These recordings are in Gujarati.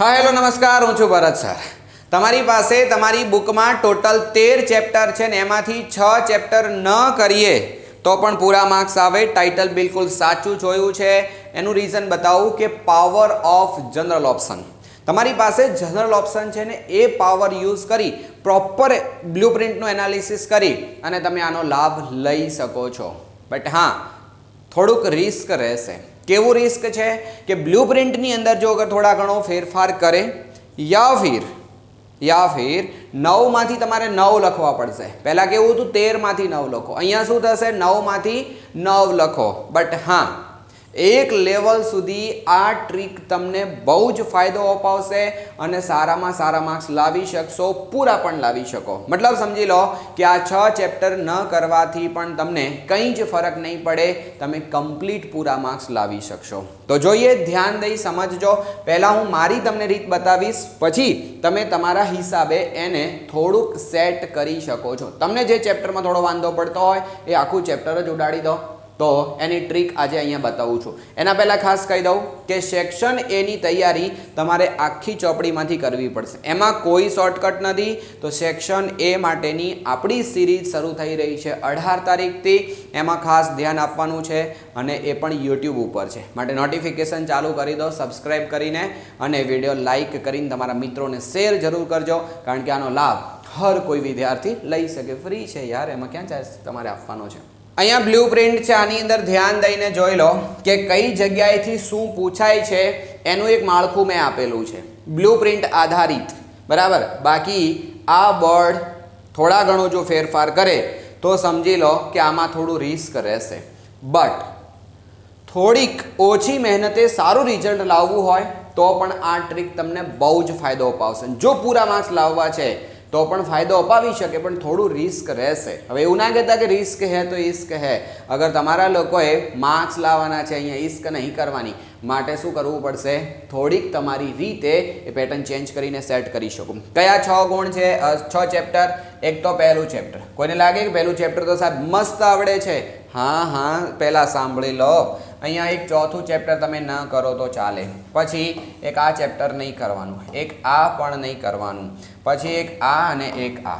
હા, હેલો, નમસ્કાર, હું છું ભરત સર. તમારી પાસે તમારી બુકમાં ટોટલ તેર ચેપ્ટર છે ને એમાંથી છ ચેપ્ટર ન કરીએ તો પણ પૂરા માર્ક્સ આવે. ટાઇટલ બિલકુલ સાચું જોયું છે. એનું રીઝન બતાવું કે પાવર ઓફ જનરલ ઓપ્શન તમારી પાસે જનરલ ઓપ્શન છે ને એ પાવર યુઝ કરી પ્રોપર બ્લુ પ્રિન્ટનું એનાલિસિસ કરી અને તમે આનો લાભ લઈ શકો છો. બટ હા, થોડુંક રિસ્ક રહેશે. કેવું રિસ્ક છે કે બ્લુપ્રિન્ટની અંદર જો અગર થોડા ઘણો ફેરફાર કરે, યા ફિર યા ફિર નવમાંથી તમારે નવ લખવા પડશે. પહેલાં કેવું હતું? તેરમાંથી નવ લખો. અહીંયા શું થશે? નવમાંથી નવ લખો. બટ હા એક લેવલ સુધી આ ટ્રીક તમને બહુ જ ફાયદો અપાવશે અને સારામાં સારા માર્ક્સ લાવી શકશો, પૂરા પણ લાવી શકો. મતલબ સમજી લો કે આ છ ચેપ્ટર ન કરવાથી પણ તમને કંઈ જ ફરક નહીં પડે, તમે કમ્પ્લીટ પૂરા માર્ક્સ લાવી શકશો. તો જોઈએ, ધ્યાન દઈ સમજજો. પહેલાં હું મારી તમને રીત બતાવીશ, પછી તમે તમારા હિસાબે એને થોડુંક સેટ કરી શકો છો. તમને જે ચેપ્ટરમાં થોડો વાંધો પડતો હોય, એ આખું ચેપ્ટર જ ઉડાડી દો. તો એની ટ્રીક આજે અહીંયા બતાવું છું. એના પહેલાં ખાસ કહી દઉં કે સેક્શન એની તૈયારી તમારે આખી ચોપડીમાંથી કરવી પડશે. એમાં કોઈ શોર્ટકટ નથી. તો સેક્શન એ માટેની આપણી સિરીઝ શરૂ થઈ રહી છે અઢાર તારીખથી. એમાં ખાસ ધ્યાન આપવાનું છે અને એ પણ યુટ્યુબ ઉપર છે. માટે નોટિફિકેશન ચાલુ કરી દો સબસ્ક્રાઈબ કરીને અને વીડિયો લાઇક કરીને તમારા મિત્રોને શેર જરૂર કરજો. કારણ કે આનો લાભ હર કોઈ વિદ્યાર્થી લઈ શકે. ફ્રી છે યાર, એમાં ક્યાં ચાર્જ તમારે આપવાનો છે? અહીંયા બ્લુ પ્રિન્ટ છે, આની અંદર ધ્યાન દઈને જોઈ લો કે કઈ જગ્યાએથી શું પૂછાય છે, એનું એક માળખું મેં આપેલું છે. બ્લુ પ્રિન્ટ આધારિત, બરાબર? બાકી આ બોર્ડ થોડા ઘણો જો ફેરફાર કરે, તો સમજી લો કે આમાં થોડું રિસ્ક રહેશે. બટ થોડીક ઓછી મહેનતે સારું રિઝલ્ટ લાવવું હોય, તો પણ આ ટ્રીક તમને બહુ જ ફાયદો અપાવશે. જો પૂરા માર્ક્સ લાવવા છે તો પણ ફાયદો અપાવી શકે, પણ થોડું રિસ્ક રહેશે. હવે એવું ના કહેતા કે રિસ્ક હે તો ઇસ્ક હે. અગર તમારા લોકોએ માર્ક્સ લાવવાના છે, અહીંયા ઇસ્ક નહીં કરવાની, માટે શું કરવું પડશે? થોડીક તમારી રીતે એ પેટર્ન ચેન્જ કરીને સેટ કરી શકું. કયા છ ગુણ છે? છ ચેપ્ટર એક તો પહેલું ચેપ્ટર કોઈને લાગે કે પહેલું ચેપ્ટર તો સાહેબ મસ્ત આવડે છે? હા હા, પહેલાં સાંભળી લો. અહીંયા એક ચોથું ચેપ્ટર તમે ન કરો તો ચાલે. પછી એક આ ચેપ્ટર નહીં કરવાનું. એક આ પણ નહીં કરવાનું. પછી એક આ અને એક આ.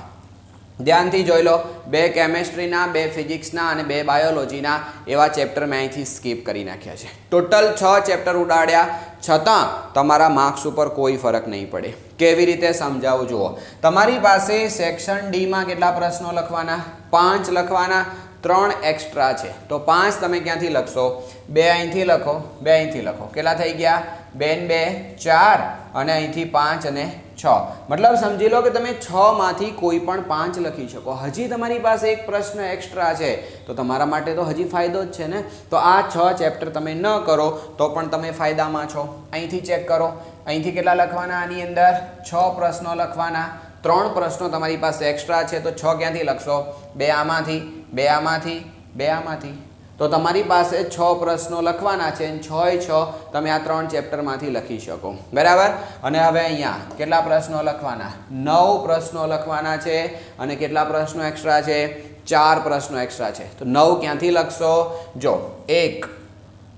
ધ્યાનથી જોઈ લો, બે કેમેસ્ટ્રીના બે ફિઝિક્સના અને બે બાયોલોજીના એવા ચેપ્ટર મેં અહીંથી સ્કીપ કરી નાખ્યા છે. ટોટલ છ ચેપ્ટર ઉડાડ્યા. છતાં તમારા માર્ક્સ ઉપર કોઈ ફરક નહીં પડે. કેવી રીતે સમજાવું? જુઓ. તમારી પાસે સેક્શન ડીમાં કેટલા પ્રશ્નો લખવાના? પાંચ લખવાના. ત્રણ એક્સ્ટ્રા છે. તો પાંચ તમે ક્યાંથી લખશો? બે અહીંથી લખો, બે અહીંથી લખો. કેટલા થઈ ગયા? બેન બે, ચાર અને અહીંથી પાંચ અને છ. મતલબ સમજી લો કે તમે છ માંથી કોઈ પણ પાંચ લખી શકો. હજી તમારી પાસે એક પ્રશ્ન એક્સ્ટ્રા છે. તો તમારા માટે તો હજી ફાયદો જ છે ને? તો આ છ ચેપ્ટર તમે ન કરો, તો પણ તમે ફાયદામાં છો. અહીંથી ચેક કરો. અહીંથી કેટલા લખવાના? આની અંદર છ પ્રશ્નો લખવાના. ત્રણ પ્રશ્નો તમારી પાસે એક્સ્ટ્રા છે. તો છ ક્યાંથી લખશો? બે આમાંથી. બે આમાંથી બે આમાંથી. તો તમારી પાસે છ પ્રશ્નો લખવાના છે અને છ છ તમે આ ત્રણ ચેપ્ટરમાંથી લખી શકો. બરાબર? અને હવે અહીંયા કેટલા પ્રશ્નો લખવાના? નવ પ્રશ્નો લખવાના છે અને કેટલા પ્રશ્નો એક્સ્ટ્રા છે? ચાર પ્રશ્નો એક્સ્ટ્રા છે. તો નવ ક્યાંથી લખશો? જો, એક,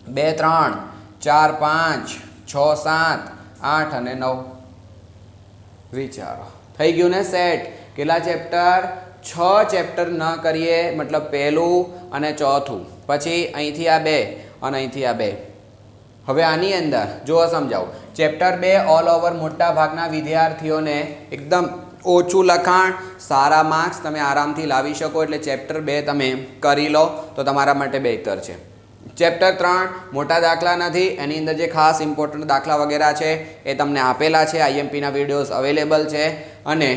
બે, ત્રણ, ચાર, પાંચ, છ, સાત, આઠ અને નવ. વિચારો. થઈ ગયું ને સેટ કેટલા ચેપ્ટર? છ ચેપ્ટર ન કરીએ, મતલબ પહેલું અને ચોથું. પછી અહીંથી આ બે અને અહીંથી આ બે. હવે આની અંદર જો સમજાવું. ચેપ્ટર બે ઓલ ઓવર મોટા ભાગના વિદ્યાર્થીઓને એકદમ ઓછું લખાણ, સારા માર્ક્સ તમે આરામથી લાવી શકો, એટલે ચેપ્ટર બે તમે કરી લો, તો તમારા માટે બહેતર છે. ચેપ્ટર ત્રણ, મોટા દાખલા નથી, એની અંદર જે ખાસ ઇમ્પોર્ટન્ટ દાખલા વગેરે છે, એ તમને આપેલા છે આઈએમપીના વિડીયોઝ અવેલેબલ છે, અને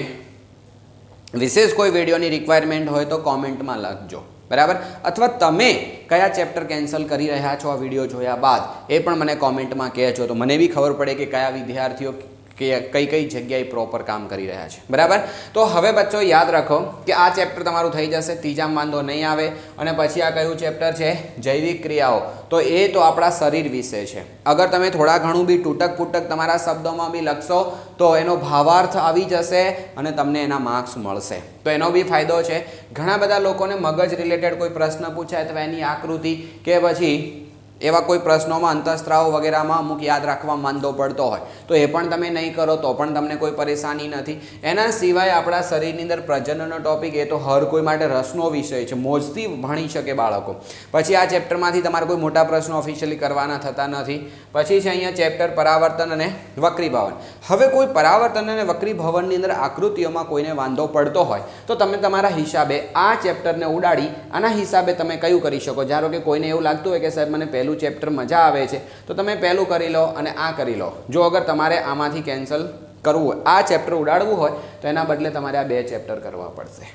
વિશેષ કોઈ વિડીયોની રિક્વાયરમેન્ટ હોય તો કોમેન્ટમાં લખજો. બરાબર? અથવા તમે કયા ચેપ્ટર કેન્સલ કરી રહ્યા છો આ વીડિયો જોયા બાદ, એ પણ મને કોમેન્ટમાં કહેજો. તો મને બી ખબર પડે કે કયા વિદ્યાર્થીઓ કે કઈ કઈ જગ્યાએ પ્રોપર કામ કરી રહ્યા છે. બરાબર? તો હવે બચ્ચો યાદ રાખો કે આ ચેપ્ટર તમારું થઈ જશે ત્રીજામાં વાંધો નહીં આવે અને પછી આ કયું ચેપ્ટર છે? જૈવિક ક્રિયાઓ. તો એ તો આપણા શરીર વિશે છે. અગર તમે થોડા ઘણું બી તૂટક ફૂટક તમારા શબ્દોમાં બી લખશો, તો એનો ભાવાર્થ આવી જશે અને તમને એના માર્ક્સ મળશે. તો એનો બી ફાયદો છે. ઘણા બધા લોકોને મગજ રિલેટેડ કોઈ પ્રશ્ન પૂછાય અથવા એની આકૃતિ કે પછી એવા કોઈ પ્રશ્નોમાં, અંતઃસ્ત્રાવ વગેરેમાં અમુક યાદ રાખવા માંદો પડતો હોય. તો એ પણ તમે નહીં કરો, તો પણ તમને કોઈ પરેશાની નથી. એના સિવાય આપણા શરીરની અંદર પ્રજનનનો ટોપિક એ તો હર કોઈ માટે રસનો વિષય છે. મોજથી ભણી શકે બાળકો. પછી આ ચેપ્ટરમાંથી તમારે કોઈ મોટા પ્રશ્નો ઓફિશિયલી કરવાના થતા નથી. પછી છે અહીંયા ચેપ્ટર પરાવર્તન અને વક્રીભાવન. હવે કોઈ પરાવર્તન અને વક્રીભવનની અંદર આકૃતિઓમાં કોઈને વાંધો પડતો હોય, તો તમે તમારા હિસાબે આ ચેપ્ટરને ઉડાડી, આના હિસાબે તમે કયું કરી શકો? ધારો કે કોઈને એવું લાગતું હોય કે સાહેબ, મને પહેલું ચેપ્ટર મજા આવે છે. તો તમે પહેલું કરી લો અને આ કરી લો. જો અગર તમારે આમાંથી કેન્સલ કરવું હોય, આ ચેપ્ટર ઉડાડવું હોય, તો એના બદલે તમારે આ બે ચેપ્ટર કરવા પડશે.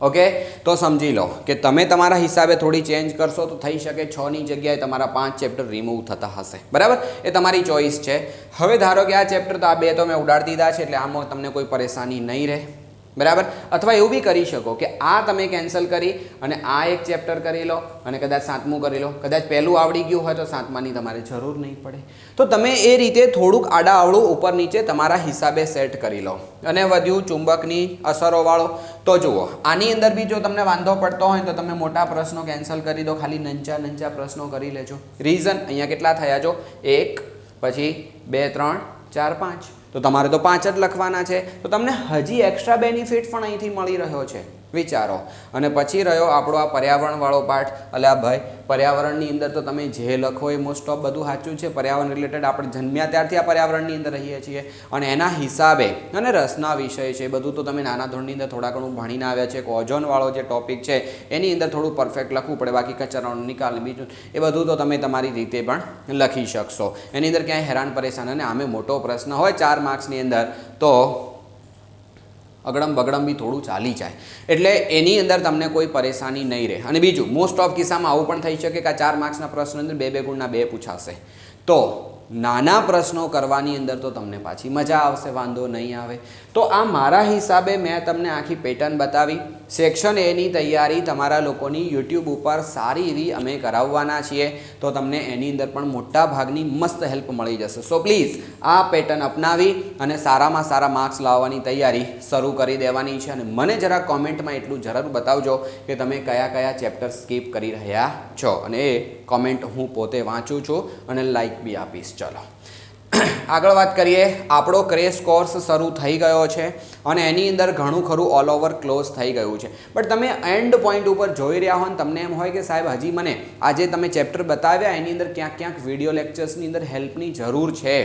ઓકે તો સમજી લો કે તમે તમારા હિસાબે થોડી ચેન્જ કરશો તો થઈ શકે છની જગ્યાએ તમારા પાંચ ચેપ્ટર રિમૂવ થતા હશે. બરાબર? એ તમારી ચોઈસ છે. હવે ધારો કે આ ચેપ્ટર તો આ બે તો મેં ઉડાડી દીધા છે, એટલે આમાં તમને કોઈ પરેશાની નહીં રહે. બરાબર? અથવા એવું બી કરી શકો કે આ તમે કેન્સલ કરી અને આ એક ચેપ્ટર કરી લો અને કદાચ સાતમું કરી લો. કદાચ પહેલું આવડી ગયું હોય તો સાતમાની તમારે જરૂર નહીં પડે. તો તમે એ રીતે થોડુંક આડા આવડું ઉપર નીચે તમારા હિસાબે સેટ કરી લો. અને વધ્યું ચુંબકની અસરોવાળો તો જુઓ, આની અંદર બી જો તમને વાંધો પડતો હોય તો તમે મોટા પ્રશ્નો કેન્સલ કરી દો. ખાલી નંચા નંચા પ્રશ્નો કરી લેજો. રીઝન અહીંયા કેટલા થયા જો? એક, પછી બે, ત્રણ, ચાર, પાંચ. તો તમારે તો પાંચ જ લખવાના છે. તો તમને હજી એક્સ્ટ્રા બેનિફિટ પણ અહીંથી મળી રહ્યો છે. વિચારો. અને પછી રહ્યો આપણો આ પર્યાવરણવાળો પાઠ. અલ્યા ભાઈ પર્યાવરણની અંદર તો તમે જે લખો એ મોસ્ટ ઓફ બધું સાચું છે. પર્યાવરણ રિલેટેડ આપણે જન્મ્યા ત્યારથી આ પર્યાવરણની અંદર રહીએ છીએ. અને એના હિસાબે અને રસના વિષય છે બધું તો તમે નાના ધોરણની અંદર થોડા ઘણું ભણીને આવ્યા છે. એક ઓઝોનવાળો જે ટોપિક છે, એની અંદર થોડું પરફેક્ટ લખવું પડે. બાકી કચરાનો નિકાલ બીજું, એ બધું તો તમે તમારી રીતે પણ લખી શકશો. એની અંદર ક્યાંય હેરાન પરેશાન અને આમે મોટો પ્રશ્ન હોય, ચાર માર્ક્સની અંદર, તો અગડમ બગડમ બી થોડું ચાલી જાય. એટલે એની અંદર તમને કોઈ પરેશાની નહીં રહે. અને બીજું મોસ્ટ ઓફ કિસ્સામાં આવું પણ થઈ શકે કે આ ચાર માર્ક્સના પ્રશ્ન અંદર બે બે ગુણના બે પૂછાશે. તો નાના પ્રશ્નો કરવાની અંદર તો તમને પાછી મજા આવશે, વાંધો નહીં આવે. તો આ મારા હિસાબે મેં તમને આખી પેટર્ન બતાવી. સેક્શન એની તૈયારી તમારા લોકોની યુટ્યુબ ઉપર સારી એવી અમે કરાવવાના છીએ. તો તમને એની અંદર પણ મોટા ભાગની મસ્ત હેલ્પ મળી જશે. સો પ્લીઝ આ પેટર્ન અપનાવી અને સારામાં સારા માર્ક્સ લાવવાની તૈયારી શરૂ કરી દેવાની છે. અને મને જરા કોમેન્ટમાં એટલું જરૂર બતાવજો કે તમે કયા કયા ચેપ્ટર સ્કીપ કરી રહ્યા છો. અને એ કોમેન્ટ હું પોતે વાંચું છું અને લાઇક બી આપીશ. ચલો. આગળ વાત કરીએ, આપણો ક્રેશ કોર્સ શરૂ થઈ ગયો છે અને એની અંદર ઘણું ખરું ઓલ ઓવર ક્લોઝ થઈ ગયું છે. બટ તમે એન્ડ પોઈન્ટ ઉપર જોઈ રહ્યા હો ને તમને એમ હોય કે સાહેબ હજી મને આજે તમે ચેપ્ટર બતાવ્યા, એની અંદર ક્યાંક ક્યાંક વીડિયો લેક્ચર્સની અંદર હેલ્પની જરૂર છે.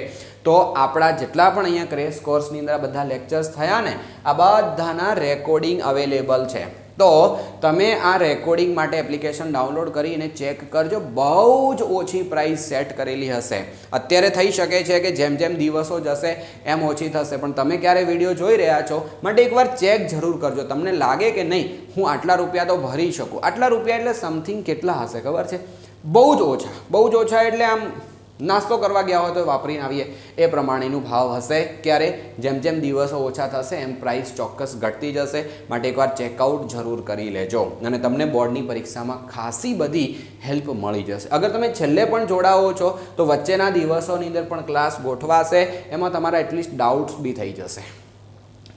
તો આપણા જેટલા પણ અહીંયા ક્રેશ કોર્સની અંદર બધા લેક્ચર્સ થયા ને, આ બધાના રેકોર્ડિંગ અવેલેબલ છે. તો તમે આ રેકોર્ડિંગ માટે એપ્લિકેશન ડાઉનલોડ કરીને ચેક કરજો. બહુ જ ઓછી પ્રાઇસ સેટ કરેલી હશે. અત્યારે થઈ શકે છે કે જેમ જેમ દિવસો જશે એમ ઓછી થશે. પણ તમે ક્યારે વીડિયો જોઈ રહ્યા છો, માટે એકવાર ચેક જરૂર કરજો. તમને લાગે કે નહીં, હું આટલા રૂપિયા તો ભરી શકું. આટલા રૂપિયા એટલે સમથિંગ કેટલા હશે, ખબર છે? બહુ જ ઓછા. બહુ જ ઓછા એટલે આમ નાસ્તો કરવા ગયા હોય તો વાપરીને આવીએ. એ પ્રમાણેનું ભાવ હશે. ક્યારે? જેમ જેમ દિવસો ઓછા થશે, એમ પ્રાઇસ ચોક્કસ ઘટતી જશે. માટે એકવાર ચેકઆઉટ જરૂર કરી લેજો. અને તમને બોર્ડની પરીક્ષામાં ખાસી બધી હેલ્પ મળી જશે. અગર તમે છેલ્લે પણ જોડાવો છો, તો વચ્ચેના દિવસોની અંદર પણ ક્લાસ ગોઠવાશે. એમાં તમારા એટલીસ્ટ ડાઉટ્સ બી થઈ જશે.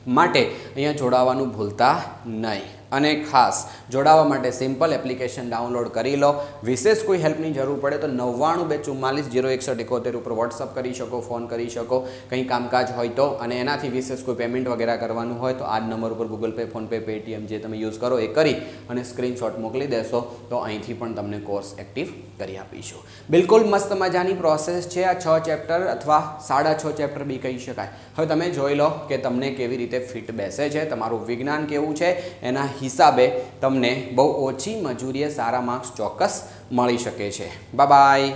માટે અહીંયા જોડાવાનું ભૂલતા નહીં. અને ખાસ જોડાવા માટે સિમ્પલ એપ્લિકેશન ડાઉનલોડ કરી લો. વિશેષ કોઈ હેલ્પની જરૂર પડે તો નવ્વાણું બે ચુમ્માલીસ જીરો એકસઠ એકોતેર ઉપર વોટ્સઅપ કરી શકો, ફોન કરી શકો. કંઈ કામકાજ હોય તો અને એનાથી વિશેષ કોઈ પેમેન્ટ વગેરે કરવાનું હોય તો આ જ નંબર ઉપર ગૂગલ પે ફોનપે પેટીએમ જે તમે યુઝ કરો એ કરી અને સ્ક્રીનશોટ મોકલી દેશો. તો અહીંથી પણ તમને કોર્સ એક્ટિવ કરી આપીશું. બિલકુલ મસ્ત મજાની પ્રોસેસ છે. આ છ ચેપ્ટર અથવા સાડા છ ચેપ્ટર બી કહી શકાય. હવે તમે જોઈ લો કે તમને કેવી રીતે ફિટ બેસે છે, તમારું વિજ્ઞાન કેવું છે, એના હિસાબે તમને બહુ ઓછી મજૂરીએ સારા માર્ક્સ ચોક્કસ મળી શકે છે. બાય